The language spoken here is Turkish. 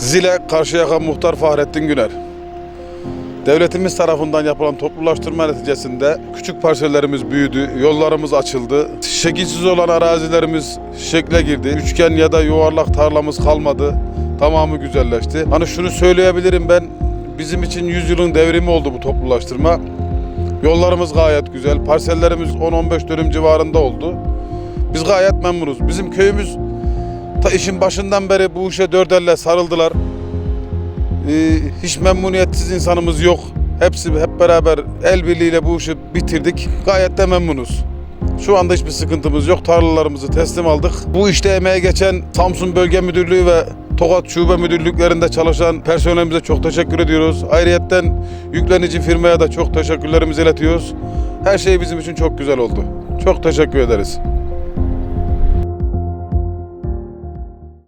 Zile Karşıyaka Muhtar Fahrettin Güner. Devletimiz tarafından yapılan toplulaştırma neticesinde küçük parsellerimiz büyüdü, yollarımız açıldı. Şekilsiz olan arazilerimiz şekle girdi. Üçgen ya da yuvarlak tarlamız kalmadı. Tamamı güzelleşti. Hani şunu söyleyebilirim ben, bizim için 100 yılın devrimi oldu bu toplulaştırma. Yollarımız gayet güzel, parsellerimiz 10-15 dönüm civarında oldu. Biz gayet memnunuz. Bizim köyümüz ta işin başından beri bu işe dört elle sarıldılar. Ee, hiç memnuniyetsiz insanımız yok. Hepsi hep beraber el birliğiyle bu işi bitirdik. Gayet de memnunuz. Şu anda hiçbir sıkıntımız yok. Tarlalarımızı teslim aldık. Bu işte emeğe geçen Samsun Bölge Müdürlüğü ve Tokat Şube Müdürlüklerinde çalışan personelimize çok teşekkür ediyoruz. Ayrıyetten yüklenici firmaya da çok teşekkürlerimizi iletiyoruz. Her şey bizim için çok güzel oldu. Çok teşekkür ederiz.